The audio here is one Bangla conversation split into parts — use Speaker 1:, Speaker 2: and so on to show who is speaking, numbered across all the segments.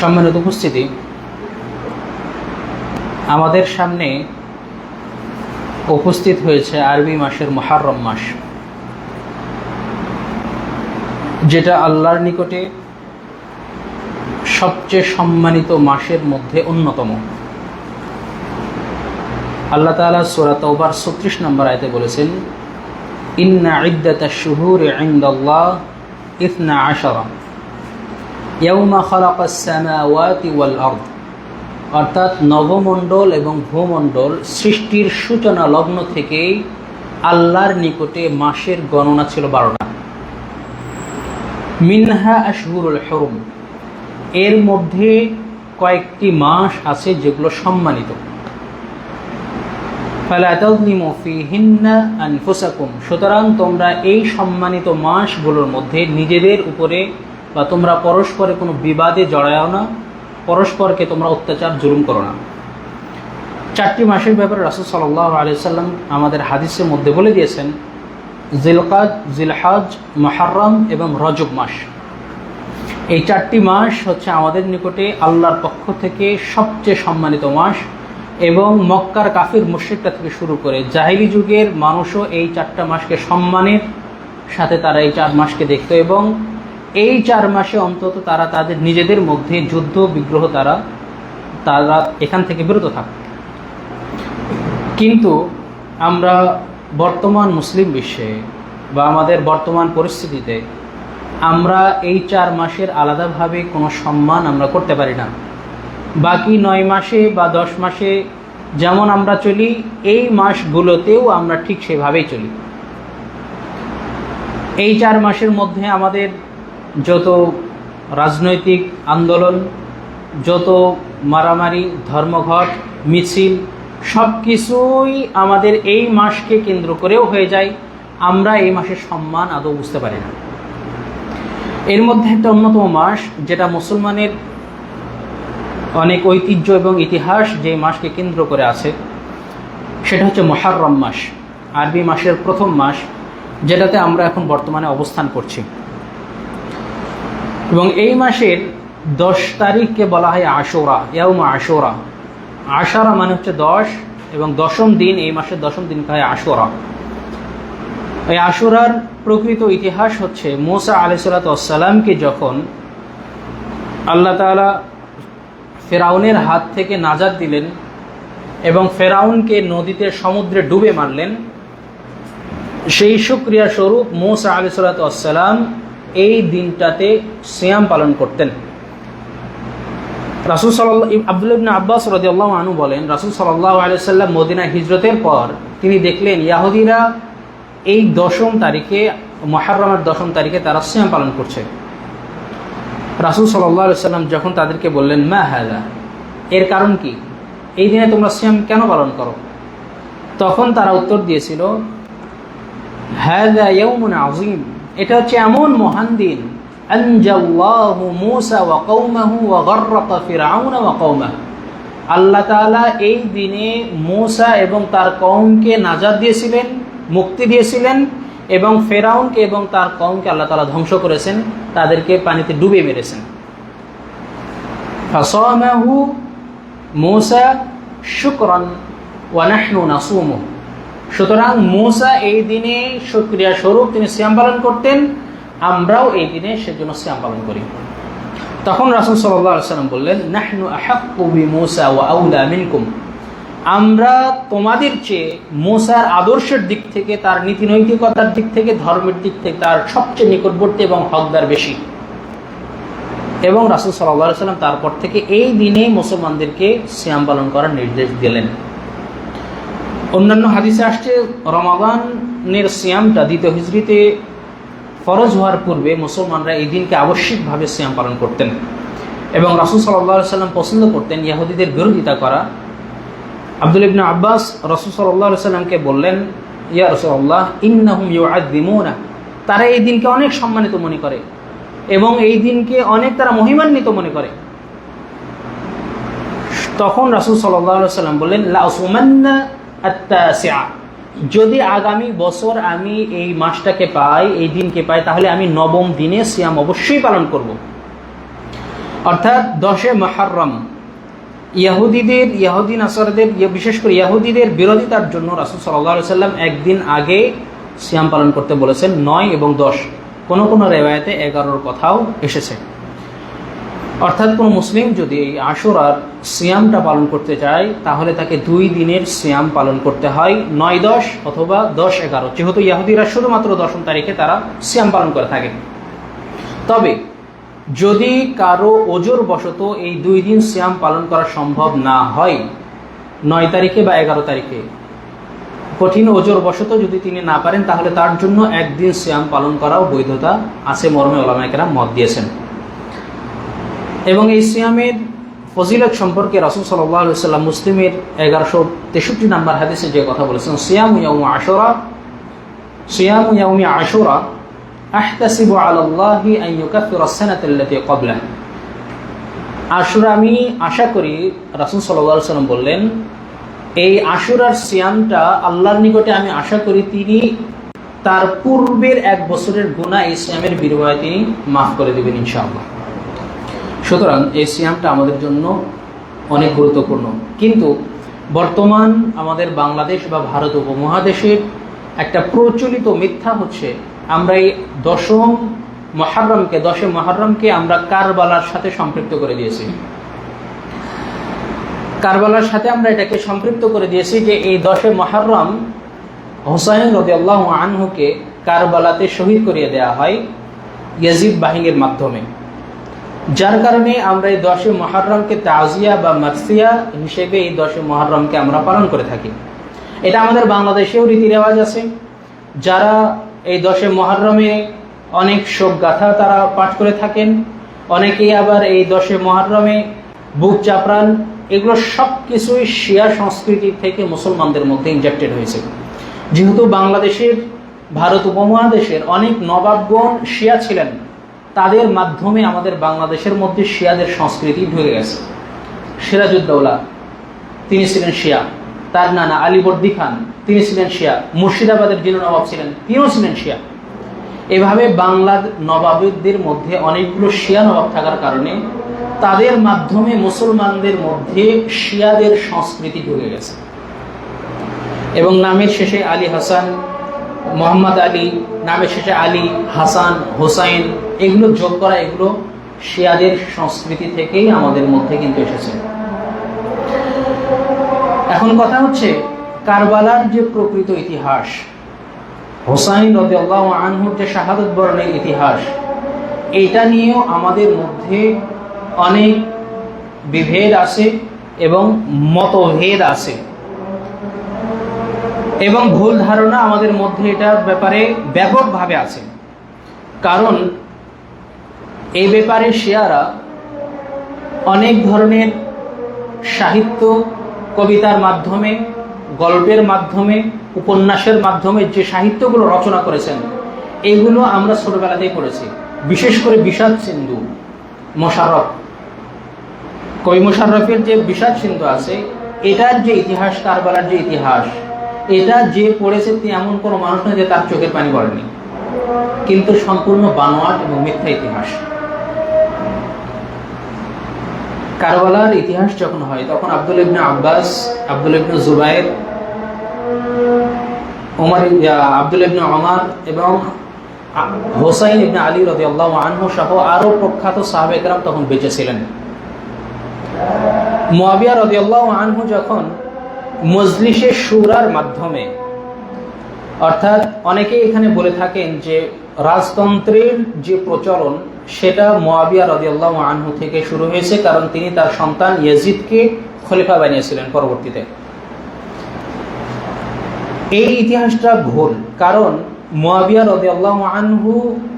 Speaker 1: সম্মানিত উপস্থিতি। আমাদের সামনে উপস্থিত হয়েছে আরবি মাসের মহারম মাস। যেটা আল্লাহর নিকটে সবচেয়ে সম্মানিত মাসের মধ্যে অন্যতম। আল্লাহ তালা সোরা তৌবার ছত্রিশ নম্বর আয়তে বলেছেন, ইন্না ইদ্দাতা শুহুর ইন্দাল্লাহ ইফনা আশারা। ইয়াউমা খালাকাস সামাওয়াতি ওয়াল আরদ। অর্থাৎ নবমণ্ডল এবং ভূমণ্ডল সৃষ্টির সূচনা লগ্ন থেকেই আল্লাহর নিকটে মাসের গণনা ছিল বারোটা মিনহা আশহুরুল হরুম। এর মধ্যে কয়েকটি মাস আছে যেগুলো সম্মানিত। সুতরাং তোমরা এই সম্মানিত মাসগুলোর মধ্যে নিজেদের উপরে বা তোমরা পরস্পরে কোনো বিবাদে জড়াও না, পরস্পরকে তোমরা অত্যাচার, জুলুম করো না। চারটি মাসের ব্যাপারে রাসুল সাল্লাহ আলিয়াল্লাম আমাদের হাদিসের মধ্যে বলে দিয়েছেন জিলকাজ জিলহাজ মহারম এবং রজব মাস। এই চারটি মাস হচ্ছে আমাদের নিকটে আল্লাহর পক্ষ থেকে সবচেয়ে সম্মানিত মাস এবং মক্কার কাফির মুশ্রিকটা থেকে শুরু করে জাহিলি যুগের মানুষও এই চারটা মাসকে সম্মানের সাথে তারা এই চার মাসকে দেখত এবং এই চার মাসে অন্তত তারা তাদের নিজেদের মধ্যে যুদ্ধ, বিগ্রহ তারা তারা এখান থেকে বিরত থাকত কিন্তু আমরা বর্তমান মুসলিম বিশ্বে বা আমাদের বর্তমান পরিস্থিতিতে আমরা এই চার মাসের আলাদাভাবে কোনো সম্মান আমরা করতে পারি না। বাকি নয় মাসে বা দশ মাসে যেমন আমরা চলি, এই মাসগুলোতেও আমরা ঠিক সেভাবেই চলি। এই চার মাসের মধ্যে আমাদের যত রাজনৈতিক আন্দোলন, যত মারামারি, ধর্মঘট, মিছিল সব কিছুই আমাদের এই মাসকে কেন্দ্র করেও হয়ে যায়। আমরা এই মাসের সম্মান আদৌ বুঝতে পারি না। এর মধ্যে একটা অন্যতম মাস, যেটা মুসলমানের অনেক ঐতিহ্য এবং ইতিহাস যে মাসকে কেন্দ্র করে আছে, সেটা হচ্ছে মহারম মাস, আরবি মাসের প্রথম মাস, যেটাতে আমরা এখন বর্তমানে অবস্থান করছি। এবং এই মাসের দশ তারিখকে বলা হয় আশোরা, ইয়াউমা আশোরা। আশারা মানে হচ্ছে দশ এবং দশম দিন, এই মাসের দশম দিনকে হয় আশোরা। এই আশুরার প্রকৃত ইতিহাস হচ্ছে মোসা আলিসাল্লাতামকে যখন আল্লাহ তালা ফেরাউনের হাত থেকে নাজাদ দিলেন এবং ফেরাউনকে নদীতে সমুদ্রে ডুবে মারলেন, সেই সুক্রিয়া স্বরূপ মোসা আলিসাল্লাতাম এই দিনটাতে শ্যাম পালন করতেন। রাসুল সাল্লাহ আবদুল্লাবিন আব্বাস রদিয়াল্লাহ আনু বলেন, রাসুল সাল্লাহ আলিয়াল্লাম মদিনা হিজরতের পর তিনি দেখলেন, ইয়াহুদিরা এই দশম তারিখে মহারমের দশম তারিখে তারা শ্যাম পালন করছে। রাসুল সাল্লাহ সাল্লাম যখন তাদেরকে বললেন, মা হাজা এর কারণ কি? এই দিনে তোমরা সিয়াম কেন পালন করো? তখন তারা উত্তর দিয়েছিল ইয়ৌমুন আজিম এটা হচ্ছে এমন মহান দিন। আনজাল্লাহু মূসা ওয়া কওমাহু ওয়া গররাকা ফিরআউন ওয়া আল্লাহ তাআলা এই দিনে মূসা এবং তার কওমকে নাজাত দিয়েছিলেন, মুক্তি দিয়েছিলেন এবং ফেরাউনকে এবং তার কমকে আল্লাহ তালা ধ্বংস করেছেন, তাদেরকে পানিতে ডুবে মেরেছেন। ফাসামাহু মূসা শুকরান ওয়ানাহনু নাসুমু সুতরাং মূসা এই দিনে সুক্রিয়া স্বরূপ তিনি শ্যাম পালন করতেন, আমরাও এই দিনে সেজন্য শ্যাম পালন করি। তখন রাসুল সাল্লাম বললেন, নাহনু আহাক্কু বি মূসা ওয়া আউলা মিনকুম। আমরা তোমাদের চেয়ে মোসার আদর্শের দিক থেকে, তার নীতি নৈতিকতার দিক থেকে, ধর্মের দিক থেকে তার সবচেয়ে নিকটবর্তী এবং হকদার বেশি। এবং রাসুল সাল্লাহ সাল্লাম তারপর থেকে এই দিনে মুসলমানদেরকে শ্যাম পালন করার নির্দেশ দিলেন। অন্যান্য হাদিসে আসছে, রমাদানের শ্যামটা দ্বিতীয় হিজড়িতে ফরজ হওয়ার পূর্বে মুসলমানরা এই দিনকে আবশ্যিকভাবে শ্যাম পালন করতেন। এবং রাসুল সাল্লাহ সাল্লাম পছন্দ করতেন ইয়াহুদিদের বিরোধিতা করা। আব্দুল ইবনা আব্বাস রসুল সাল্লাহ সাল্লামকে বললেন, ইয়া রসুল্লাহ ইন্নাহুম ইউ তারা এই দিনকে অনেক সম্মানিত মনে করে এবং এই দিনকে অনেক তারা মহিমান্বিত মনে করে। তখন রাসুল সাল্লাহ সাল্লাম বললেন লাউসুমান্না যদি আগামী বছর আমি এই মাসটাকে পাই, এই দিনকে পাই, তাহলে আমি নবম দিনে সিয়াম অবশ্যই পালন করব। অর্থাৎ দশে মহারম ইয়াহুদিদের, ইয়াহুদি নাসরদের বিশেষ করে ইয়াহুদিদের বিরোধিতার জন্য রাসুল সাল্লাহ সাল্লাম একদিন আগে সিয়াম পালন করতে বলেছেন, নয় এবং দশ। কোনো কোনো রেওয়ায়তে এগারোর কথাও এসেছে। অর্থাৎ কোনো মুসলিম যদি এই আশুরার সিয়ামটা পালন করতে চায়, তাহলে তাকে দুই দিনের সিয়াম পালন করতে হয়, নয় দশ অথবা দশ এগারো। যেহেতু ইয়াহুদিরা শুধুমাত্র দশম তারিখে তারা সিয়াম পালন করে থাকে। তবে যদি কারও ওজোর বশত এই দুই দিন সিয়াম পালন করা সম্ভব না হয়, নয় তারিখে বা এগারো তারিখে, কঠিন ওজোর বশত যদি তিনি না পারেন, তাহলে তার জন্য একদিন সিয়াম পালন করাও বৈধতা আছে, মর্মে ওলামাইকেরা মত দিয়েছেন। এবং এই সিয়ামের ফজিলত সম্পর্কে রাসুল সাল্লাহ সাল্লাম মুসলিমের এগারোশো তেষট্টি নাম্বার হাদিসে যে কথা বলেছেন, সিয়াম ইয়াউম আশরা সিয়াম ইয়াউমি আশরা আশুরা আমি আশা করি রাসূল আলাইহি সাল্লাম বললেন, এই আশুরার সিয়ামটা আল্লাহর নিকটে আমি আশা করি তিনি তার পূর্বের এক বছরের গুনাহ এই সিয়ামের তিনি মাফ করে দেবেন ইনশাআল্লাহ। সুতরাং এই সিয়ামটা আমাদের জন্য অনেক গুরুত্বপূর্ণ। কিন্তু বর্তমান আমাদের বাংলাদেশ বা ভারত উপমহাদেশের একটা প্রচলিত মিথ্যা হচ্ছে, আমরা এই দশম মহারমকে দশে মহারমকে আমরা কারবালার সাথে সম্পৃক্ত করে দিয়েছি। কারবালার সাথে আমরা এটাকে সম্পৃক্ত করে দিয়েছি যে এই দশে মহারম হোসাইন আল্লাহ আনহুকে কারবালাতে শহীদ করিয়ে দেওয়া হয় ইয়াজিদ বাহিনীর মাধ্যমে। যার কারণে আমরা এই দশে মহারমকে তাজিয়া বা মার্সিয়া হিসেবে এই দশে মহারমকে আমরা পালন করে থাকি। এটা আমাদের বাংলাদেশেও রীতি রেওয়াজ আছে। যারা এই দশে মহারমে অনেক শোক গাথা তারা পাঠ করে থাকেন, অনেকেই আবার এই দশে মহারমে বুক চাপড়ান। এগুলো সব কিছুই শিয়া সংস্কৃতি থেকে মুসলমানদের মধ্যে ইনজেক্টেড হয়েছে। যেহেতু বাংলাদেশের, ভারত উপমহাদেশের অনেক নবাবগণ শিয়া ছিলেন। তাদের মাধ্যমে আমাদের বাংলাদেশের মধ্যে শিয়াদের সংস্কৃতি ঢুকে গেছে। সিরাজউদ্দৌলা, তিনি ছিলেন শিয়া। তার নানা আলীবর্দী খান, তিনি ছিলেন শিয়া। মুর্শিদাবাদের যিনি নবাব ছিলেন, তিনিও ছিলেন শিয়া। এভাবে বাংলার নবাবদের মধ্যে অনেকগুলো শিয়া নবাব থাকার কারণে তাদের মাধ্যমে মুসলমানদের মধ্যে শিয়াদের সংস্কৃতি ঢুকে গেছে। এবং নামের শেষে আলী হাসান, মোহাম্মদ আলী, নামের শেষে আলী হাসান, হোসাইন এগুলো যোগ করা, এগুলো শিয়াদের সংস্কৃতি থেকেই আমাদের মধ্যে কিন্তু এসেছে। এখন কথা হচ্ছে, কারবালার যে প্রকৃত ইতিহাস, হোসাইন রদি আল্লাহ আনহুর যে শাহাদত বরণের ইতিহাস এটা নিয়েও আমাদের মধ্যে অনেক বিভেদ আছে এবং মতভেদ আছে। এবং ভুল ধারণা আমাদের মধ্যে এটার ব্যাপারে ব্যাপকভাবে আছে। কারণ এই ব্যাপারে শিয়ারা অনেক ধরনের সাহিত্য কবিতার মাধ্যমে, গল্পের মাধ্যমে, উপন্যাসের মাধ্যমে যে সাহিত্যগুলো রচনা করেছেন, এগুলো আমরা ছোটবেলাতেই পড়েছি। বিশেষ করে বিষাদ সিন্ধু, মোশাররফ। কবি মোশাররফের যে বিষাদ সিন্ধু আছে, এটার যে ইতিহাস, কারবালার যে ইতিহাস, এটা যে পড়েছে তিনি এমন কোনো মানুষ নয় যে তার চোখের পানি পড়েনি। কিন্তু সম্পূর্ণ বানোয়াট এবং মিথ্যা ইতিহাস। কারবালার ইতিহাস যখন হয়, তখন আব্দুল ইবনে আব্বাস, আব্দুল ইবনে জুবাইর ওমর আব্দুল ইবনে ওমর এবং হোসাইন ইবনে আলী রদি আল্লাহ আনহু সহ আরও প্রখ্যাত সাহাবেকরাম তখন বেঁচে ছিলেন। মুয়াবিয়া রদি আল্লাহ আনহু যখন মজলিসে সুরার মাধ্যমে, অর্থাৎ অনেকেই এখানে বলে থাকেন যে রাজতন্ত্রের যে প্রচলন সেটা মোয়াবিয়া রদিয়াল্লাহ আনহু থেকে শুরু হয়েছে, কারণ তিনি তার সন্তান ইয়াজিদকে খলিফা বানিয়েছিলেন পরবর্তীতে। এই ইতিহাসটা ভুল কারণ মোয়াবিয়া রদিয়াল্লাহ আনহু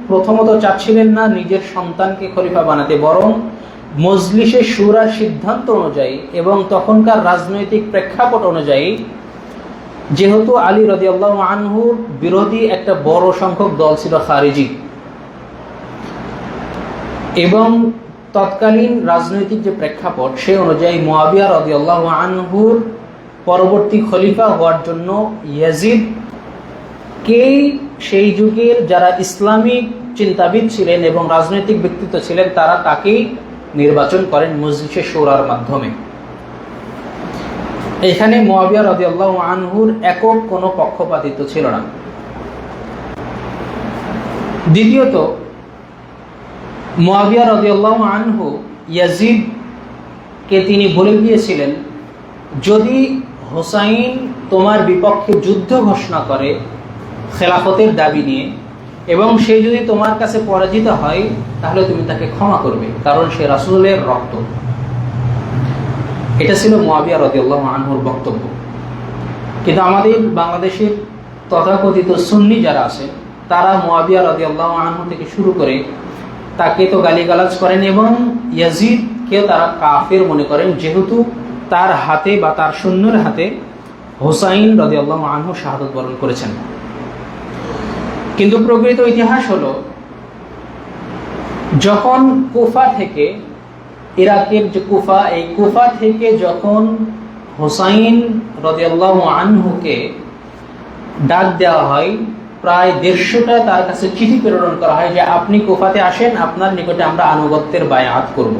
Speaker 1: প্রথমত চাচ্ছিলেন না নিজের সন্তানকে খলিফা বানাতে, বরং মজলিসে সুরার সিদ্ধান্ত অনুযায়ী এবং তখনকার রাজনৈতিক প্রেক্ষাপট অনুযায়ী, যেহেতু আলী রদিয়াল্লাহ আনহুর বিরোধী একটা বড় সংখ্যক দল ছিল খারিজি। এবং তৎকালীন রাজনৈতিক যে প্রেক্ষাপট, সে অনুযায়ী মোয়াবিয়া রদিয়াল্লাহ আনহুর পরবর্তী খলিফা হওয়ার জন্য ইয়াজিদ কে সেই যুগের যারা ইসলামিক চিন্তাবিদ ছিলেন এবং রাজনৈতিক ব্যক্তিত্ব ছিলেন, তারা তাকেই নির্বাচন করেন মজলিসে সোরার মাধ্যমে। এখানে মোয়াবিয়া রদিয়াল্লাহ আনহুর একক কোনো পক্ষপাতিত্ব ছিল না। দ্বিতীয়ত মোয়াবিয়া রদিয়াল্লাহ আনহু ইয়াজিদকে তিনি বলে গিয়েছিলেন যদি হোসাইন তোমার বিপক্ষে যুদ্ধ ঘোষণা করে খেলাফতের দাবি নিয়ে এবং সে যদি তোমার কাছে পরাজিত হয়, তাহলে তুমি তাকে ক্ষমা করবে, কারণ সে রাসুলের রক্ত। এটা ছিল মোয়াবিয়া রদিউল্লাহ আনহুর বক্তব্য। কিন্তু আমাদের বাংলাদেশের তথাকথিত সুন্নি যারা আছে, তারা মোয়াবিয়া রদিউল্লাহ আনহু থেকে শুরু করে তাকে তো গালিগালাজ করেন এবং ইয়াজিদকেও তারা কাফের মনে করেন, যেহেতু তার হাতে বা তার সৈন্যের হাতে হোসাইন রদিউল্লাহ আনহু শাহাদত বরণ করেছেন। কিন্তু প্রকৃত ইতিহাস হলো, যখন কুফা থেকে ইরাকের যে কুফা, এই কুফা থেকে যখন হোসাইন রদিয়াল্লাহ আনহুকে ডাক দেওয়া হয় প্রায় দেড়শোটা তার কাছে চিঠি প্রেরণ করা হয় যে, আপনি কুফাতে আসেন, আপনার নিকটে আমরা আনুগত্যের বায়াত করব।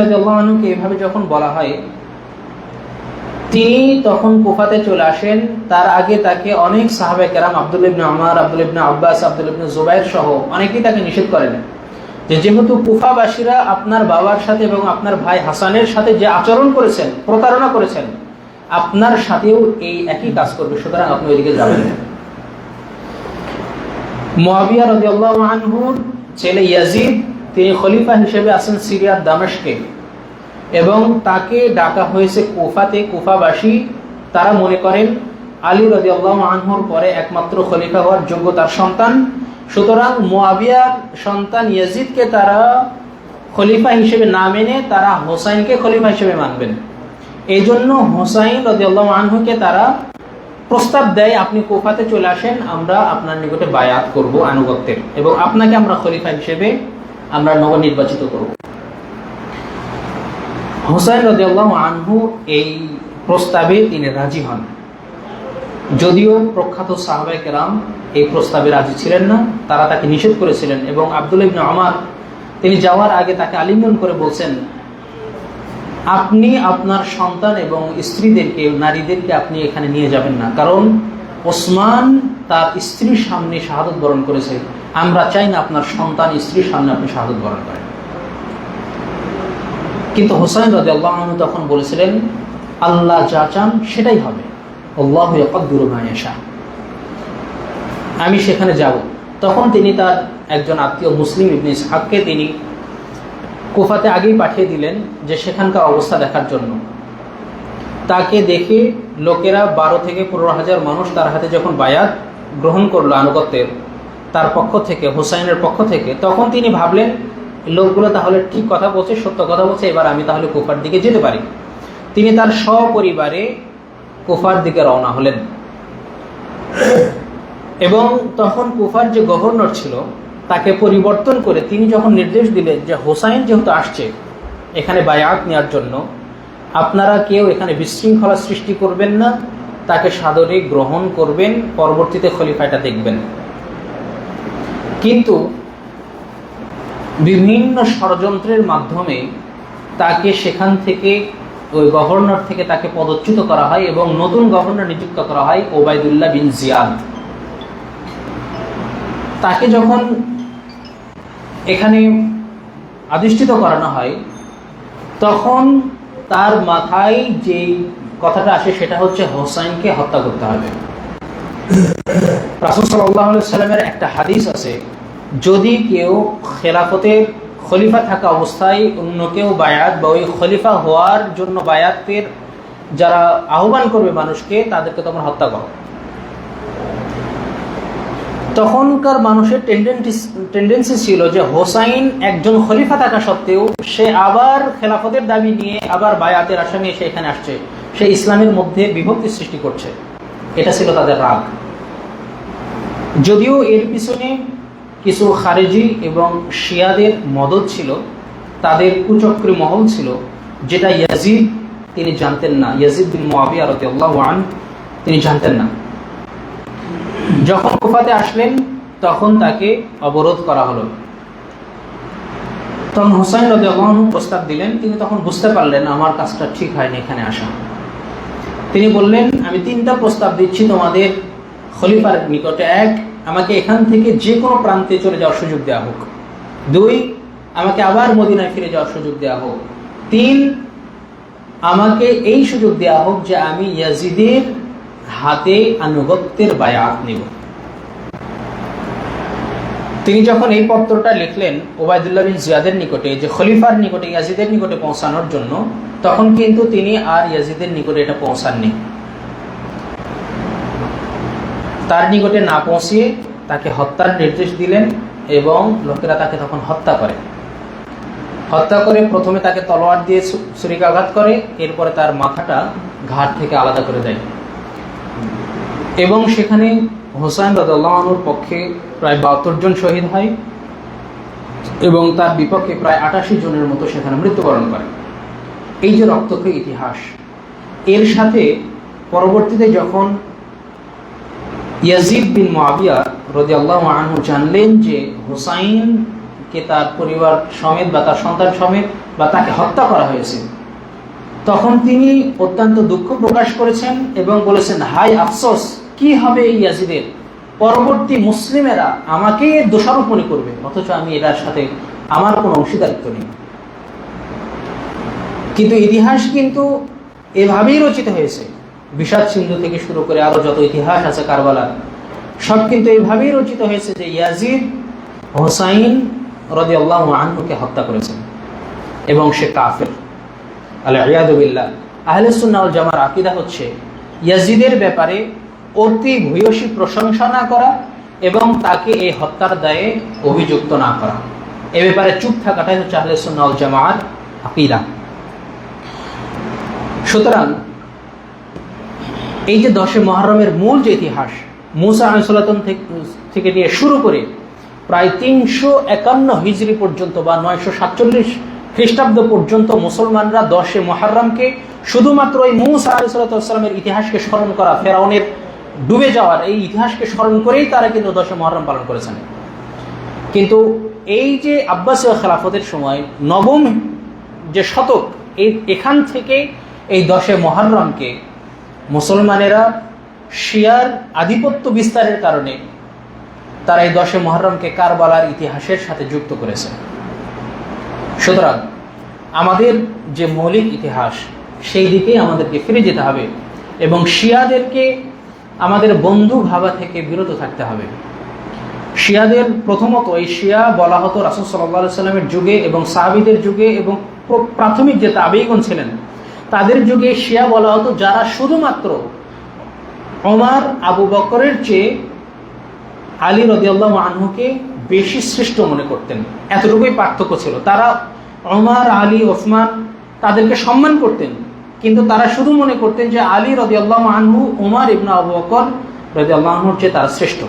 Speaker 1: রদিয়াল্লাহ আনহুকে এভাবে যখন বলা হয়, তিনি তখন কুফাতে চলে আসেন। তার আগে তাকে অনেক সাহাবে কেরাম, আব্দুল ইবনে আমার আব্দুল ইবনে আব্বাস, আব্দুল ইবনে জুবাইর সহ অনেকেই তাকে নিষেধ করেন যে, যেহেতু কুফাবাসীরা আপনার বাবার সাথে এবং আপনার ভাই হাসানের সাথে যে আচরণ করেছেন, প্রতারণা করেছেন আপনার সাথেও এই একই কাজ করবে, সুতরাং আপনি ওইদিকে যাবেন না। মোয়াবিয়া রদিয়াল্লাহ আনহুর ছেলে ইয়াজিদ, তিনি খলিফা হিসেবে আছেন সিরিয়ার দামেশকে। এবং তাকে ডাকা হয়েছে কুফাতে, কুফাবাসী। তারা মনে করেন, আলী রদিয়াল্লাহ আনহুর পরে একমাত্র খলিফা হওয়ার যোগ্য তার সন্তান। সুতরাং মোয়াবিয়ার সন্তান ইয়াজিদকে তারা খলিফা হিসেবে না মেনে তারা হোসাইনকে খলিফা হিসেবে মানবেন। এই জন্য হোসাইন রদিয়াল্লাহ আনহুকে তারা প্রস্তাব দেয়, আপনি কোফাতে চলে আসেন, আমরা আপনার নিকটে বায়াত করব আনুগত্যের এবং আপনাকে আমরা খলিফা হিসেবে আমরা নবনির্বাচিত করব। হোসাইন রদিয়াল্লাহ আনহু এই প্রস্তাবে তিনি রাজি হন। যদিও প্রখ্যাত সাহাবাই কেরাম এই প্রস্তাবে রাজি ছিলেন না, তারা তাকে নিষেধ করেছিলেন এবং আব্দুল ইবনে আমার তিনি যাওয়ার আগে তাকে আলিঙ্গন করে বলছেন আপনি আপনার সন্তান এবং স্ত্রীদেরকে, নারীদেরকে আপনি এখানে নিয়ে যাবেন না। কারণ ওসমান তার স্ত্রীর সামনে শাহাদত বরণ করেছে। আমরা চাই না আপনার সন্তান স্ত্রীর সামনে আপনি শাহাদত বরণ করেন। কিন্তু হোসাইন রাজি আল্লাহ তখন বলেছিলেন, আল্লাহ যা চান সেটাই হবে। আল্লাহ শাহ আমি সেখানে যাব। তখন তিনি তার একজন আত্মীয় মুসলিম ইবনে ইসহাককে তিনি কুফাতে আগেই পাঠিয়ে দিলেন যে সেখানকার অবস্থা দেখার জন্য। তাকে দেখে লোকেরা বারো থেকে পনেরো হাজার মানুষ তার হাতে যখন বায়াত গ্রহণ করল আনুগত্যের, তার পক্ষ থেকে, হুসাইনের পক্ষ থেকে, তখন তিনি ভাবলেন, লোকগুলো তাহলে ঠিক কথা বলছে, সত্য কথা বলছে, এবার আমি তাহলে কুফার দিকে যেতে পারি। তিনি তার সপরিবারে কুফার দিকে রওনা হলেন। এবং তখন কুফার যে গভর্নর ছিল তাকে পরিবর্তন করে তিনি যখন নির্দেশ দিলেন যে হোসাইন যেহেতু আসছে, এখানে বায়াত নেওয়ার জন্য, আপনারা কেউ এখানে বিশৃঙ্খলা সৃষ্টি করবেন না, তাকে সাদরে গ্রহণ করবেন, পরবর্তীতে খলিফাটা দেখবেন। কিন্তু বিভিন্ন ষড়যন্ত্রের মাধ্যমে তাকে সেখান থেকে ওই গভর্নর থেকে তাকে পদচ্যুত করা হয় এবং নতুন গভর্নর নিযুক্ত করা হয় ওবায়দুল্লাহ বিন জিয়াদ। তাকে যখন এখানে আধিষ্ঠিত করানো হয়, তখন তার মাথায় যে কথাটা আসে সেটা হচ্ছে হোসাইনকে হত্যা করতে হবে। রাসুল সাল্লামের একটা হাদিস আছে, যদি কেউ খেলাফতের খলিফা থাকা অবস্থায় অন্য কেউ বায়াত বা ওই খলিফা হওয়ার জন্য বায়াতের যারা আহ্বান করবে মানুষকে, তাদেরকে তখন হত্যা করো। তখনকার মানুষের টেন্ডেন্সি ছিল যে হোসাইন একজন খলিফা থাকা সত্ত্বেও সে আবার খেলাফতের দাবি নিয়ে, আবার বায়াতের আশা নিয়ে সে এখানে আসছে। সে ইসলামের মধ্যে বিভক্তি সৃষ্টি করছে। এটা ছিল তাদের রাগ। যদিও এর পিছনে কিছু খারেজি এবং শিয়াদের মদত ছিল, তাদের কুচক্রী মহল ছিল, যেটা ইয়াজিদ তিনি জানতেন না। ইয়াজিদ বিন মোয়াবিয়া রতি আল্লাহ তিনি জানতেন না। যখন কুফাতে আসলেন, তখন তাকে অবরোধ করা হলো। তখন হোসাইন রদি প্রস্তাব দিলেন, তিনি তখন বুঝতে পারলেন, আমার কাজটা ঠিক হয়নি এখানে আসা। তিনি বললেন, আমি তিনটা প্রস্তাব দিচ্ছি তোমাদের খলিফার নিকটে। এক, আমাকে এখান থেকে যে কোনো প্রান্তে চলে যাওয়ার সুযোগ দেওয়া হোক। দুই, আমাকে আবার মদিনায় ফিরে যাওয়ার সুযোগ দেওয়া হোক। তিন, আমাকে এই সুযোগ দেওয়া হোক যে আমি ইয়াজিদের হাতে আনুগত্যের বায়াত নেব। তিনি যখন এই পত্রটা লিখলেন ওবায়দুল্লাহ বিন জিয়াদের নিকটে, যে খলিফার নিকটে, ইয়াজিদের নিকটে পৌঁছানোর জন্য, তখন কিন্তু তিনি আর ইয়াজিদের নিকটে এটা পৌঁছাননি। তার নিকটে না পৌঁছিয়ে তাকে হত্যার নির্দেশ দিলেন এবং লোকেরা তাকে তখন হত্যা করে। হত্যা করে প্রথমে তাকে তলোয়ার দিয়ে ছুরিকাঘাত করে, এরপরে তার মাথাটা ঘাট থেকে আলাদা করে দেয়। এবং সেখানে হোসাইন রদুল্লাহনুর পক্ষে প্রায় বাহাত্তর জন শহীদ হয় এবং তার বিপক্ষে প্রায় আটাশি জনের মতো সেখানে মৃত্যুবরণ করে। এই যে রক্তক্ষয়ী ইতিহাস, এর সাথে পরবর্তীতে যখন ইয়াজিদ বিন মাবিয়া রদি আল্লাহ আনহু জানলেন যে হুসাইনকে তার পরিবার সমেত বা তার সন্তান সমেত বা তাকে হত্যা করা হয়েছে তখন তিনি অত্যন্ত দুঃখ প্রকাশ করেছেন এবং বলেছেন হাই আফসোস, কি হবে এই ইয়াজিদের? পরবর্তী মুসলিমেরা আমাকে দোষারোপ মনে করবে, অথচ আমি এটার সাথে আমার কোনো অংশীদারিত্ব নেই। কিন্তু ইতিহাস কিন্তু এভাবেই রচিত হয়েছে। বিষাদ সিন্ধু থেকে শুরু করে আরও যত ইতিহাস আছে কারবালার, সব কিন্তু এইভাবেই রচিত হয়েছে যে ইয়াজিদ হোসাইন রদি আল্লাহ আনহুকে হত্যা করেছেন এবং সে কাফের। আল্লাহ জামার আকিদা হচ্ছে ইয়াজিদের ব্যাপারে অতি ভূয়সী প্রশংসা না করা এবং তাকে এই হত্যার দায়ে অভিযুক্ত না করা। এ ব্যাপারে চুপ থাকাটাই হচ্ছে জামার আকিদা। সুতরাং এই যে দশে মহরমের মূল যে ইতিহাস, মুসা থেকে নিয়ে শুরু করে প্রায় তিনশো একান্ন হিজড়ি পর্যন্ত বা নয়শো সাতচল্লিশ খ্রিস্টাব্দ পর্যন্ত মুসলমানরা দশে মহরমকে শুধুমাত্র এই মুসা আলাইসাল্লামের ইতিহাসকে স্মরণ করা, ফেরাউনের ডুবে যাওয়ার এই ইতিহাসকে স্মরণ করেই তারা কিন্তু দশে মহরম পালন করেছেন। কিন্তু এই যে আব্বাসীয় খেলাফতের সময় নবম যে শতক, এই এখান থেকে এই দশে মহরমকে মুসলমানেরা শিয়ার আধিপত্য বিস্তারের কারণে তারা এই দশে মহরমকে কারবালার ইতিহাসের সাথে যুক্ত করেছে। সুতরাং আমাদের যে মৌলিক ইতিহাস, সেই দিকেই আমাদেরকে ফিরে যেতে হবে এবং শিয়াদেরকে আমাদের বন্ধু ভাবা থেকে বিরত থাকতে হবে। শিয়াদের প্রথমত এই শিয়া বলা হতো রাসুল সাল্লাহ সাল্লামের যুগে এবং সাহাবিদের যুগে এবং প্রাথমিক যে তাবেইগণ ছিলেন, তাদের যুগে শিয়া বলা হতো যারা শুধুমাত্র ওমার আবু বকরের চেয়ে আলী রদিয়াল্লাহ আনহুকে বেশি শ্রেষ্ঠ মনে করতেন। এতটুকুই পার্থক্য ছিল। তারা ওমার আলী, ওসমান তাদেরকে সম্মান করতেন। কিন্তু তারা শুধু মনে করতেন যে আলী রদিয়াল্লাহ আনহু ওমার ইবনা আবু বকর রদিয়াল্লাহ আনহুর চেয়ে তারা শ্রেষ্ঠ।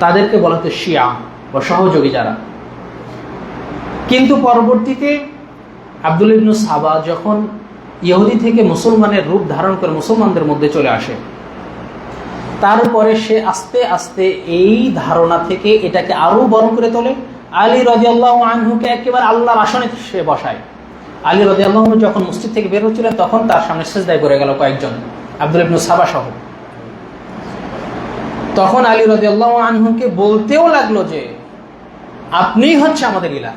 Speaker 1: তাদেরকে বলা হতো শিয়া বা সহযোগী যারা। কিন্তু পরবর্তীতে আব্দুল ইবনু সাবা যখন ইহুদি থেকে মুসলমানের রূপ ধারণ করে মুসলমানদের মধ্যে চলে আসে তারপরে সে আস্তে আস্তে এই ধারণা থেকে এটাকে আরও বড় করে তোলে। আলী রাজিয়াল্লাহ আনহুকে একেবারে আল্লাহর আসনে সে বসায়। আলী রাজিয়াল্লাহ যখন মসজিদ থেকে বের হচ্ছিলেন, তখন তার সামনে সেজদায় করে গেল কয়েকজন, আব্দুল ইবনু সাবা সহ। তখন আলী রাজিয়াল্লাহ আনহুকে বলতেও লাগল যে আপনিই হচ্ছে আমাদের ইলা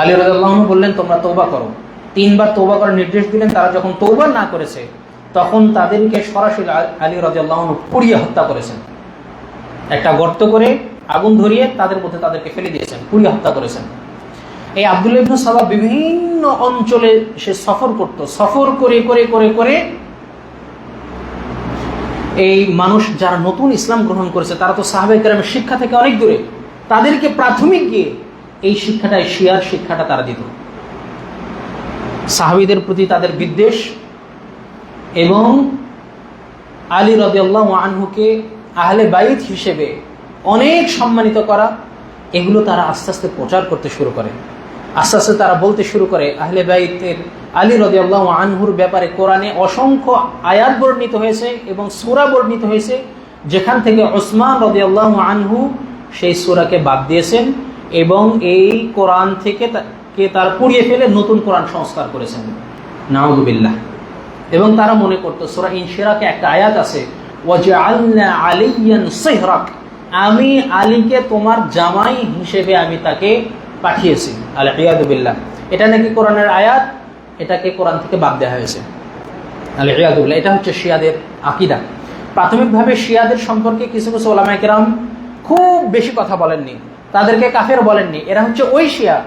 Speaker 1: আলী রাজিয়াল্লাহ বললেন, তোমরা তৌবা করো। তিনবার তৌবা করার নির্দেশ দিলেন, তারা যখন তৌবা না করেছে তখন তাদেরকে সরাসরি আলী রাজিয়াল্লাহ পুড়িয়ে হত্যা করেছেন। একটা গর্ত করে আগুন ধরিয়ে তাদের মধ্যে তাদেরকে ফেলে দিয়েছেন, পুড়িয়ে হত্যা করেছেন। এই আব্দুল ইবনু সাবা বিভিন্ন অঞ্চলে সে সফর করত। সফর করে করে করে করে এই মানুষ যারা নতুন ইসলাম গ্রহণ করেছে, তারা তো সাহাবে কেরামের শিক্ষা থেকে অনেক দূরে। তাদেরকে প্রাথমিক গিয়ে এই শিক্ষাটা শিয়ার শিক্ষাটা তারা দিত। সাহাবিদের প্রতি তাদের বিদ্বেষ এবং আলী রদিয়াল্লাহ আনহুকে আহলে বাইত হিসেবে অনেক সম্মানিত করা, এগুলো তারা আস্তে আস্তে প্রচার করতে শুরু করে। আস্তে আস্তে তারা বলতে শুরু করে, আহলে বাইতের আলী রদিয়াল্লাহ আনহুর ব্যাপারে কোরআনে অসংখ্য আয়াত বর্ণিত হয়েছে এবং সুরা বর্ণিত হয়েছে, যেখান থেকে ওসমান রদিয়াল্লাহ আনহু সেই সুরাকে বাদ দিয়েছেন এবং এই কোরআন থেকে কে তার পুড়িয়ে ফেলে নতুন কোরআন সংস্কার করেছেন। নাউজুবিল্লাহ। এবং তারা মনে করতো, সোরা ইনশিরাকে একটা আয়াত আছে আমি আলীকে তোমার জামাই হিসেবে আমি তাকে পাঠিয়েছি। আল ইয়াদুবিল্লাহ এটা নাকি কোরআনের আয়াত? এটাকে কোরআন থেকে বাদ দেওয়া হয়েছে। আল ইয়াদুবিল্লাহ এটা হচ্ছে শিয়াদের আকিদা। প্রাথমিকভাবে শিয়াদের সম্পর্কে কিছু কিছু ওলামায়ে কেরাম খুব বেশি কথা বলেননি। তাদেরকে কাফের বলেননি। এরা হচ্ছে ওই শিয়া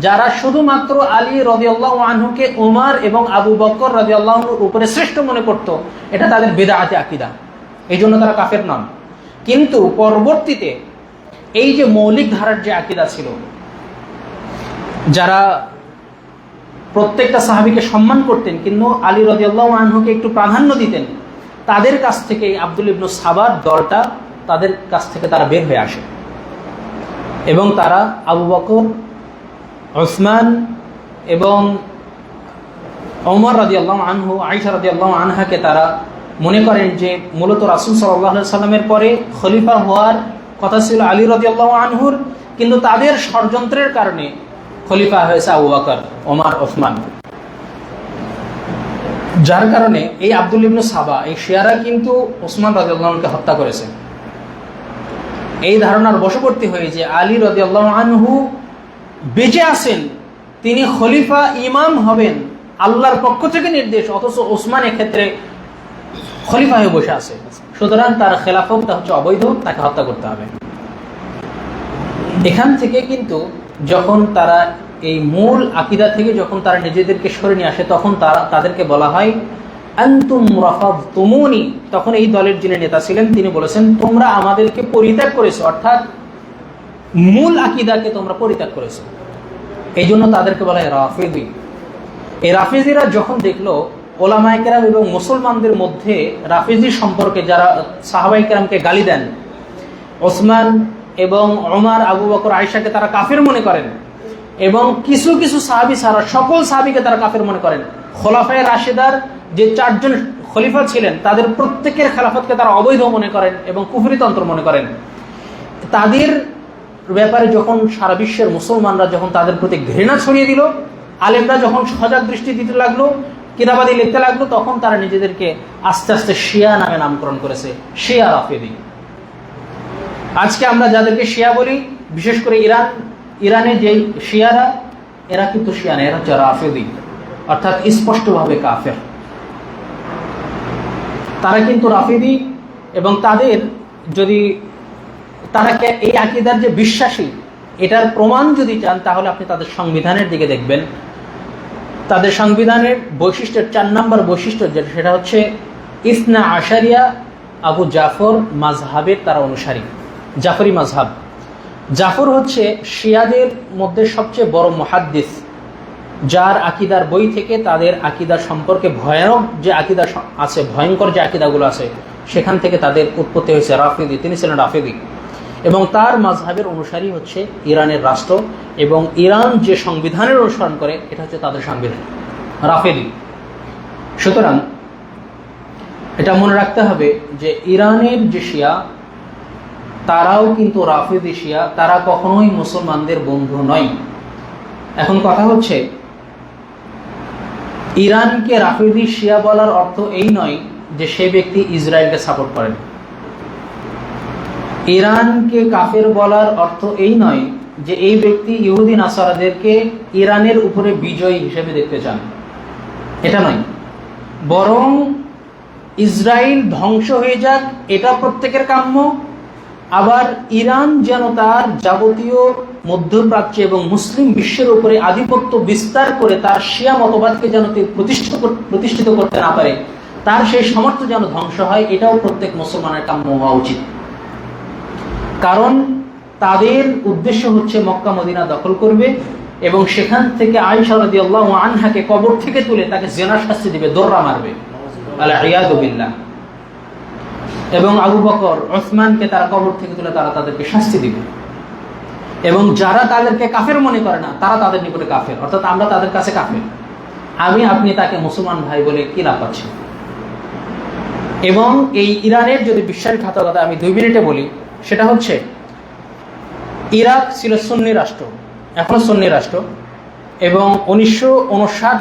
Speaker 1: যারা শুধুমাত্র আলী রদিয়াল্লাহ আনহুকে উমার এবং আবু বকর রদিয়াল্লাহর উপরে শ্রেষ্ঠ মনে করত, এটা তাদের বেদাআতে আকিদা। এই জন্য তারা কাফের নাম কিন্তু পরবর্তীতে এই যে মৌলিক ধারার যে আকিদা ছিল, যারা প্রত্যেকটা সাহাবিকে সম্মান করতেন, কিন্তু আলী রদিয়াল্লাহ আনহুকে একটু প্রাধান্য দিতেন, তাদের কাছ থেকে আব্দুল ইবনু সাবার দলটা তাদের কাছ থেকে তারা বের হয়ে আসে। এবং তারা আবু বকর ওসমান এবং ওমর আল্লাহ আনহু আইসা রাদিয়াল্লাহু আনহাকে তারা মনে করেন যে মূলত রাসূল আলাইহি সাল্লামের পরে খলিফা হওয়ার কথা ছিল আলী রাজি আল্লাহ আনহুর, কিন্তু তাদের ষড়যন্ত্রের কারণে খলিফা হয়েছে আবু বকর, ওমর, ওসমান। যার কারণে এই আব্দুল ইবনু সাবা, এই শিয়ারা কিন্তু ওসমান রাদিয়াল্লাহুকে হত্যা করেছে। এই ধারণার বশবর্তী হয়ে যে আলী রাদিয়াল্লাহু আনহু বেঁচে আছেন, তিনি খলিফা, ইমাম হবেন, আল্লাহর পক্ষ থেকে নির্দেশ, অথচ ওসমান ক্ষেত্রে খলিফা হয়ে বসে আছে। সুতরাং তার খেলাফতটা হচ্ছে অবৈধ, তাকে হত্যা করতে হবে। এখান থেকে কিন্তু যখন তারা এই মূল আকিদা থেকে যখন তারা নিজেদেরকে সরে নিয়ে আসে, তখন তারা, তাদেরকে বলা হয়, আন্তুম রফাদ তুমুনি তখন এই দলের যিনি নেতা ছিলেন, তিনি বলেছেন, তোমরা আমাদেরকে পরিত্যাগ করেছ। অর্থাৎ মূল আকিদাকে তোমরা পরিত্যাগ করেছ। এই জন্য তাদেরকে বলা হয় রাফেদি এই রাফেজিরা যখন দেখল ওলামাইকেরাম এবং মুসলমানদের মধ্যে রাফেজি সম্পর্কে যারা সাহাবাইকেরামকে গালি দেন, ওসমান এবং ওমার, আবু বকর আয়সাকে তারা কাফের মনে করেন এবং কিছু কিছু সাহাবি ছাড়া সকল সাহাবিকে তারা কাফের মনে করেন। খোলাফায় রাশেদার যে চারজন খলিফা ছিলেন, তাদের প্রত্যেকের খেলাফতকে তারা অবৈধ মনে করেন এবং কুফরিতন্ত্র মনে করেন। তাদের ব্যাপারে যখন সারা বিশ্বের মুসলমানরা যখন তাদের প্রতি ঘৃণা ছড়িয়ে দিল, আলেমরা যখন সজাগ দৃষ্টি দিতে লাগল কিতাবাদি লিখতে লাগল, তখন তারা নিজেদেরকে আস্তে আস্তে শিয়া নামে নামকরণ করেছে, শিয়া রাফেদি। আজকে আমরা যাদেরকে শিয়া বলি, বিশেষ করে ইরান, ইরানে যে শিয়ারা, এরা কিন্তু শিয়া না, এরা হচ্ছে রাফেদি, অর্থাৎ স্পষ্টভাবে কাফের। তারা কিন্তু রাফেদি এবং তাদের যদি তারা এই আকিদার যে বিশ্বাসী, এটার প্রমাণ যদি চান, তাহলে আপনি তাদের সংবিধানের দিকে দেখবেন। তাদের সংবিধানের বৈশিষ্ট্যের, চার নম্বর বৈশিষ্ট্য যেটা, সেটা হচ্ছে ইসনা আশারিয়া আবু জাফর মাজহাবের তারা অনুসারী, জাফরি মাজহাব জাফর হচ্ছে শিয়াদের মধ্যে সবচেয়ে বড় মহাদ্দিস, যার আকিদার বই থেকে তাদের আকিদার সম্পর্কে ভয়ানক যে আকিদা আছে, ভয়ঙ্কর যে আকিদাগুলো আছে, সেখান থেকে তাদের উৎপত্তি হয়েছে রাফিদি। তিনি ছিলেন রাফিদি। এবং তার মাঝহাবের অনুসারী হচ্ছে ইরানের রাষ্ট্র এবং ইরান যে সংবিধানের অনুসরণ করে, এটা হচ্ছে তাদের সংবিধান। রাফেদি সুতরাং, এটা মনে রাখতে হবে যে ইরানের যে শিয়া, তারাও কিন্তু রাফেদি শিয়া, তারা কখনোই মুসলমানদের বন্ধু নয়। এখন কথা হচ্ছে, ইরানকে রাফেদি শিয়া বলার অর্থ এই নয় যে সে ব্যক্তি ইসরায়েলকে সাপোর্ট করেন। ইরানকে কাফের বলার অর্থ এই নয় যে এই ব্যক্তি ইহুদিন আসারাদেরকে ইরানের উপরে বিজয়ী হিসেবে দেখতে চান। এটা নয়। বরং ইসরায়েল ধ্বংস হয়ে যাক, এটা প্রত্যেকের কাম্য। আবার ইরান যেন তার যাবতীয় মধ্যপ্রাচ্য এবং মুসলিম বিশ্বের উপরে আধিপত্য বিস্তার করে তার শিয়া মতবাদকে যেন প্রতিষ্ঠিত প্রতিষ্ঠিত করতে না পারে, তার সেই সামর্থ্য যেন ধ্বংস হয়, এটাও প্রত্যেক মুসলমানের কাম্য হওয়া উচিত। কারণ তাদের উদ্দেশ্য হচ্ছে মক্কা মদিনা দখল করবে এবং সেখান থেকে আয়সা রাদিয়াল্লাহু আনহাকে কবর থেকে তুলে তাকে জেনার শাস্তি দিবে, দোররা মারবে। আলা ইয়াদু বিল্লাহ। এবং আবু বকর ওসমানকে তারা কবর থেকে তুলে তারা তাদেরকে শাস্তি দিবে। এবং যারা তাদেরকে কাফের মনে করে না, তারা তাদের নিকটে কাফের। অর্থাৎ আমরা তাদের কাছে কাফের। আমি, আপনি তাকে মুসলমান ভাই বলে কি লাভ পাচ্ছি? এবং এই ইরানের যদি বিশ্বাসঘাতকতা আমি দুই মিনিটে বলি সেটা হচ্ছে, ইরাক ছিল সুন্নি রাষ্ট্র এখনও সুন্নি রাষ্ট্র, এবং উনিশশো উনষাট,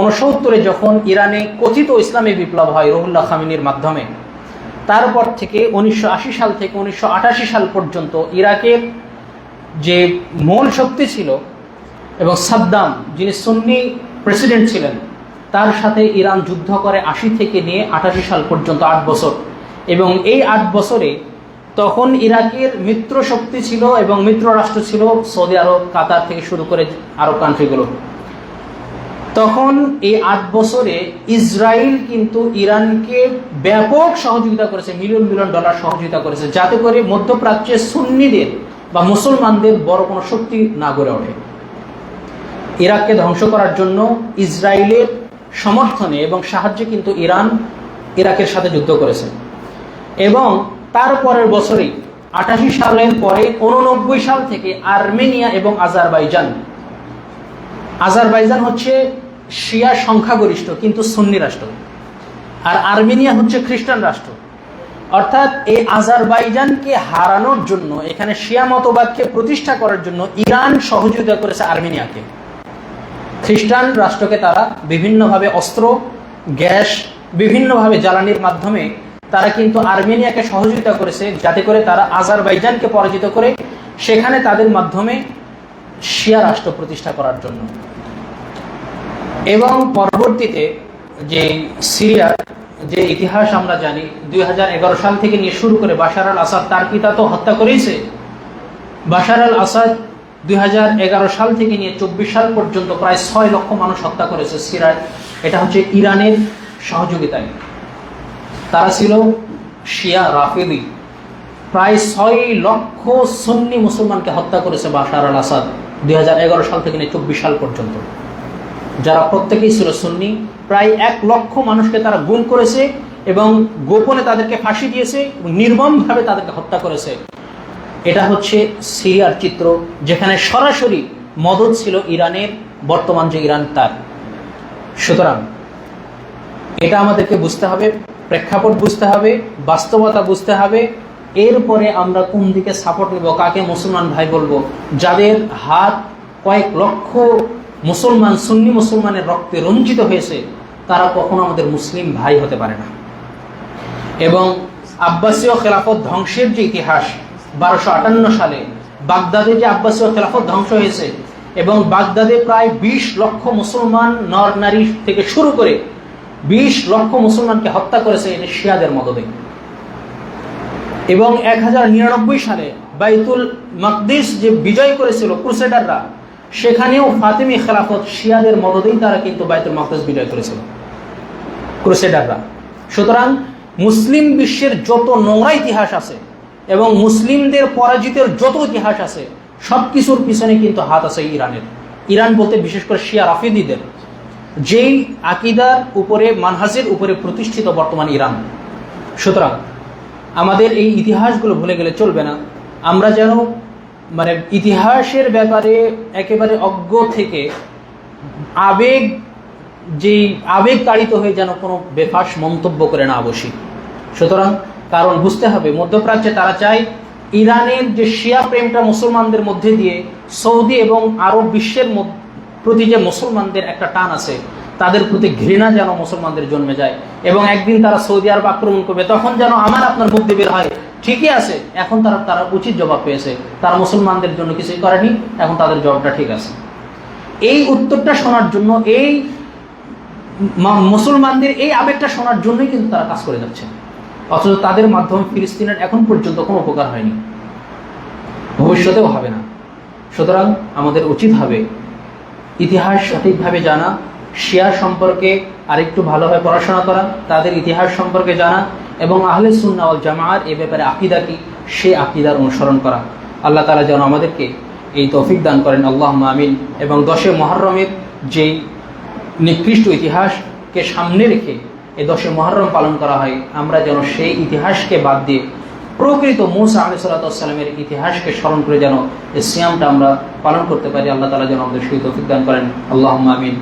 Speaker 1: উনসত্তরে যখন ইরানে কথিত ইসলামী বিপ্লব হয় রহুল্লাহ খামিনির মাধ্যমে, তারপর থেকে উনিশশো আশি সাল থেকে উনিশশো আটাশি সাল পর্যন্ত ইরাকের যে মূল শক্তি ছিল এবং সাদ্দাম, যিনি সুন্নি প্রেসিডেন্ট ছিলেন, তার সাথে ইরান যুদ্ধ করে আশি থেকে নিয়ে আটাশি সাল পর্যন্ত আট বছর, এবং এই আট বছরে তখন ইরাকের মিত্র শক্তি ছিল এবং মিত্র রাষ্ট্র ছিল সৌদি আরব, কাতার থেকে শুরু করে আরব কান্ট্রিগুলো তখন এই আট বছরে ইসরায়েল কিন্তু ইরানকে ব্যাপক সহযোগিতা করেছে মিলিয়ন মিলিয়ন ডলার সহযোগিতা করেছে, যাতে করে মধ্যপ্রাচ্যের সুন্নিদের বা মুসলমানদের বড় কোনো শক্তি না গড়ে ওঠে। ইরাককে ধ্বংস করার জন্য ইসরায়েলের সমর্থনে এবং সাহায্যে কিন্তু ইরান ইরাকের সাথে যুদ্ধ করেছে। এবং তারপরের বছরেই আটাশি সালের পরে উননব্বই সাল থেকে আর্মেনিয়া এবং আজারবাইজান। আজারবাইজান হচ্ছে শিয়া সংখ্যাগরিষ্ঠ, কিন্তু সুন্নি রাষ্ট্র। আর আর্মেনিয়া হচ্ছে খ্রিস্টান রাষ্ট্র। অর্থাৎ এই আজারবাইজানকে হারানোর জন্য, এখানে শিয়া মতবাদকে প্রতিষ্ঠা করার জন্য ইরান সহযোগিতা করেছে আর্মেনিয়াকে। খ্রিস্টান রাষ্ট্রকে তারা বিভিন্নভাবে অস্ত্র, গ্যাস, বিভিন্নভাবে জ্বালানির মাধ্যমে তারা কিন্তু আর্মেনিয়াকে সহযোগিতা করেছে যাতে করে তারা আজারবাইজানকে পরাজিত করে সেখানে তাদের মাধ্যমে শিয়া রাষ্ট্র প্রতিষ্ঠা করার জন্য। এবং পরবর্তীতে যে সিরিয়ার যে ইতিহাস আমরা জানি, দুই হাজার এগারো সাল থেকে নিয়ে শুরু করে বাশার আল আসাদ, তার পিতা তো হত্যা করেইছে। বাশার আল আসাদ দুই হাজার এগারো সাল থেকে নিয়ে চব্বিশ সাল পর্যন্ত প্রায় ছয় লক্ষ মানুষ হত্যা করেছে সিরিয়ার এটা হচ্ছে ইরানের সহযোগিতায়। তারা ছিল শিয়া রাফেদি। প্রায় ছয় লক্ষ সন্নি মুসলমানকে হত্যা করেছে বাশার আল আসাদ দুই সাল থেকে নিয়ে চব্বিশ সাল পর্যন্ত। যারা প্রত্যেকেই ছিল সুন্নি, প্রায় এক লক্ষ মানুষকে তারা গুম করেছে এবং গোপনে তাদেরকে ফাঁসি দিয়েছে এবং নির্মমভাবে তাদেরকে হত্যা করেছে। এটা হচ্ছে সিরিয়ার চিত্র, যেখানে সরাসরি মদত ছিল ইরানের, বর্তমান যে ইরান তার। সুতরাং এটা আমাদেরকে বুঝতে হবে। প্রেক্ষাপট বুঝতে হবে, বাস্তবতা বুঝতে হবে। এরপরে আমরা কোন দিকে সাপোর্ট নেব, কাকে মুসলমান ভাই বলব? যাদের হাত কয়েক লক্ষ মুসলমান, সুন্নি মুসলমানের রক্তে রঞ্জিত হয়েছে, তারা কখনো আমাদের মুসলিম ভাই হতে পারে না। এবং আব্বাসীয় খেলাফত ধ্বংসের যে ইতিহাস, বারোশো আটান্ন সালে বাগদাদে যে আব্বাসীয় খেলাফত ধ্বংস হয়েছে, এবং বাগদাদে প্রায় ২০ লক্ষ মুসলমান নর নারী থেকে শুরু করে ২০ লক্ষ মুসলমানকে হত্যা করেছে এটি শিয়াদের মদদে। এবং এক হাজার নিরানব্বই সালে বাইতুল মকদিস যে বিজয় করেছিল ক্রুসেডাররা, সেখানেও ফাতেমি খেলাফত শিয়াদের মদদেই তারা কিন্তু বাইতুল মকদিস বিজয় করেছিল, ক্রুসেডাররা। সুতরাং মুসলিম বিশ্বের যত নোংরা ইতিহাস আছে এবং মুসলিমদের পরাজিতের যত ইতিহাস আছে সব কিছুর পিছনে কিন্তু হাত আছে ইরানের। ইরান বলতে বিশেষ করে শিয়া রাফিদিদের। যেই আকিদার উপরে, মানহাজের উপরে প্রতিষ্ঠিত বর্তমান ইরান। সুতরাং, আমাদের এই ইতিহাসগুলো ভুলে গেলে চলবে না। আমরা যেন মানে ইতিহাসের ব্যাপারে একেবারে অজ্ঞ থেকে আবেগ, যেই আবেগ তাড়িত হয়ে যেন কোনো বেফাস মন্তব্য করে না বসি। সুতরাং, কারণ বুঝতে হবে, মধ্যপ্রাচ্যে তারা চায় ইরানের যে শিয়া প্রেমটা মুসলমানদের মধ্যে দিয়ে সৌদি এবং আরব বিশ্বের প্রতি যে মুসলমানদের একটা টান আছে, তাদের প্রতি ঘৃণা যেন মুসলমানদের জন্মে যায়। এবং একদিন তারা সৌদি আরব আক্রমণ করবে, তখন যেন আমার আপনার দিয়ে বের হয়, ঠিকই আছে, এখন তারা তারা উচিত জবাব পেয়েছে। তারা মুসলমানদের জন্য কিছুই করেনি, এখন তাদের জবাবটা ঠিক আছে। এই উত্তরটা শোনার জন্য, এই মুসলমানদের এই আবেগটা শোনার জন্যই কিন্তু তারা কাজ করে যাচ্ছে। অথচ তাদের মাধ্যমে ফিলিস্তিনের এখন পর্যন্ত কোনো উপকার হয়নি। ভবিষ্যতেও হবে না। সুতরাং আমাদের উচিত হবে ইতিহাস সঠিকভাবে জানা, শিয়ার সম্পর্কে আরেকটু ভালোভাবে পড়াশোনা করা, তাদের ইতিহাস সম্পর্কে জানা এবং আহলে সুন্নাওয়াল জামার এ ব্যাপারে আকিদা কি সে আকিদার অনুসরণ করা। আল্লাহ তালা যেন আমাদেরকে এই তৌফিক দান করেন আল্লাহ আমিন। এবং দশে মহরমের যেই নিকৃষ্ট ইতিহাসকে সামনে রেখে এই দশে মহরম পালন করা হয়, আমরা যেন সেই ইতিহাসকে বাদ দিয়ে প্রকৃত মুসা আলি সাল্লাতামের ইতিহাসকে স্মরণ করে যেন এই সিয়ামটা আমরা পালন করতে পারি, আল্লাহ তালা যেন আমাদের তৌফিক দান করেন। আল্লাহ আমিন।